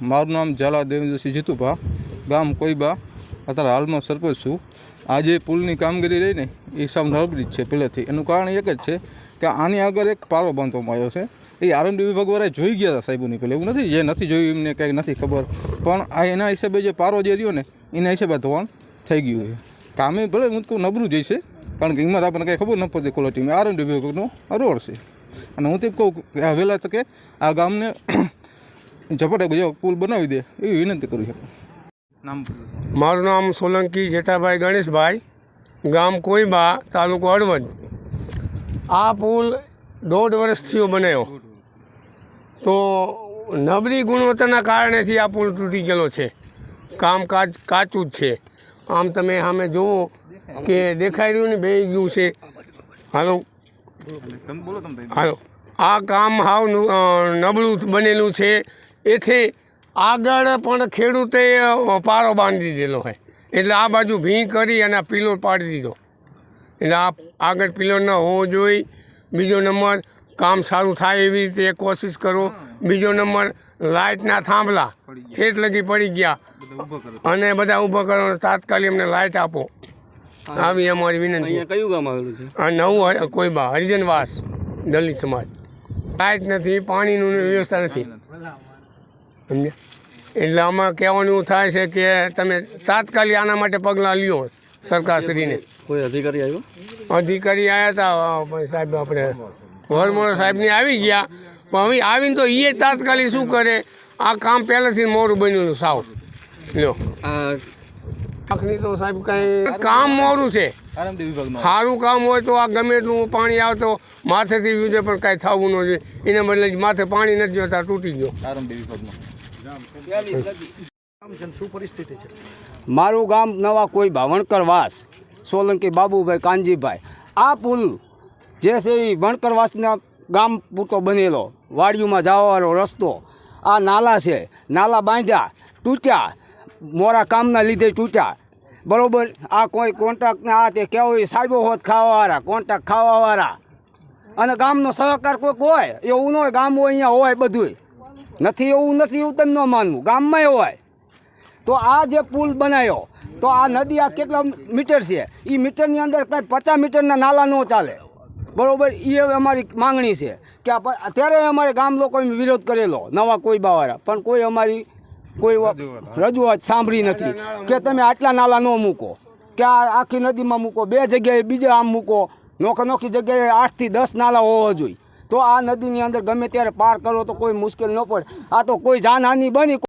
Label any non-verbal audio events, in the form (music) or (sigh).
મારું નામ ઝાલા દેવેન્દ્રસિંહ જીતુભા, ગામ કોઈબા, અત્યારે હાલમાં સરપંચ છું. આ જે પુલની કામગીરી રહી ને, એ સાવ નબળી જ છે પહેલેથી. એનું કારણ એક જ છે કે આની આગળ એક પારો બાંધવામાં આવ્યો છે. એ આરએમડી વિભાગવાળાએ જોઈ ગયા હતા સાહેબોની પહેલાં એવું નથી? જે નથી જોયું, એમને કંઈક નથી ખબર. પણ આ એના હિસાબે જે પારો જે રહ્યો ને, એના હિસાબે ધોવાણ થઈ ગયું છે. કામે ભલે હું કહું નબળું જ કારણ કે એમાં આપણને કંઈ ખબર ન પડતી ક્વોલિટીમાં આરએમડી વિભાગનો રોડ છે. અને હું તે કહું કે વહેલા તકે આ ગામને (coughs) ઝપટે જો પુલ બનાવી દે, એવી વિનંતી કરું છું. નામ મારું નામ સોલંકી જેઠાભાઈ ગણેશભાઈ. ગામ કોઈબા, તાલુકો હળવદ. આ પુલ દોઢ વર્ષથી બનાવ્યો. તો નબળી ગુણવત્તાના કારણેથી આ પુલ તૂટી ગયેલો છે. કામકાજ કાચું જ છે. આમ તમે સામે જુઓ કે દેખાઈ રહ્યું ને બે ગયું છે. હાલો. હાલો. આ કામ હાવ નબળું બનેલું છે. એથી આગળ પણ ખેડૂતે પારો બાંધી દીધેલો હોય એટલે આ બાજુ ભી કરી અને આ પિલોર પાડી દીધો. એટલે આ આગળ પિલોર ન હોવો જોઈએ બીજો નંબર કામ સારું થાય એવી રીતે કોશિશ કરો. બીજો નંબર લાઇટના થાંભલા ઠેઠ લગી પડી ગયા. અને બધા ઊભા કરો તાત્કાલિક અમને લાઇટ આપો. આવી અમારી વિનંતી. કયું ગામ આવેલું છે? આ નવું કોઈ બા હરિજનવાસ દલિત સમાજ. લાઇટ નથી પાણીનું વ્યવસ્થા નથી. સમજ્યા? એટલે આમાં કહેવાનું થાય છે કે તમે તાત્કાલિક આના માટે પગલાં લ્યો સરકારશ્રીને. કોઈ અધિકારી આવ્યો? અધિકારી આવ્યા હતા સાહેબ આપણે વરમોરા સાહેબની આવી ગયા. પણ હવે આવીને તો એ તાત્કાલિક શું કરે? આ કામ પહેલેથી મોડું બન્યું સાવ. લ્યો. આ આખરી તો સાહેબ કાંઈ કામ મોડું છે. સારું કામ હોય તો આ ગમે એટલું પાણી આવતો માથેથી વ્યુજે પણ કાંઈ થવું ન જોઈએ. એના બદલે માથે પાણી નથી જોતા તૂટી ગયો. મારું ગામ નવા કોઈ ભાવણકર વાસ સોલંકી બાબુભાઈ કાનજીભાઈ. આ પુલ જે છે એ વણકરવાસના ગામ પૂરતો બનેલો. વાડીઓમાં જવાવાળો રસ્તો. આ નાલા છે. નાલા બાંધ્યા તૂટ્યા મોરા કામના લીધે તૂટ્યા બરોબર? આ કોઈ કોન્ટ્રાક્ટને આ તે કેવું સાહેબો હોત ખાવાવાળા કોન્ટ્રાક્ટ ખાવાવાળા. અને ગામનો સહકાર કોઈક હોય, એવું ન હોય, ગામ હોય, અહીંયા હોય બધુંય. નથી, એવું નથી, એવું તમે ન માનવું. ગામમાં હોય. તો આ જે પુલ બનાવ્યો તો આ નદી આ કેટલા મીટર છે? એ મીટરની અંદર કાંઈ પચાસ મીટરના નાલા ન ચાલે. બરોબર? એ અમારી માંગણી છે. કે અત્યારે અમારે ગામ લોકોએ વિરોધ કરેલો, નવા કોઈ બાવાળા. પણ કોઈ અમારી કોઈ રજૂઆત સાંભળી નથી. કે તમે આટલા નાલા ન મૂકો કે આ આખી નદીમાં મૂકો બે જગ્યાએ બીજા આમ મૂકો નોખા નોખી જગ્યાએ આઠથી દસ નાલા હોવા જોઈએ. તો આ નદીની અંદર ગમે ત્યારે પાર કરો તો કોઈ મુશ્કેલ ન પડે. આ તો કોઈ જાનહાની બની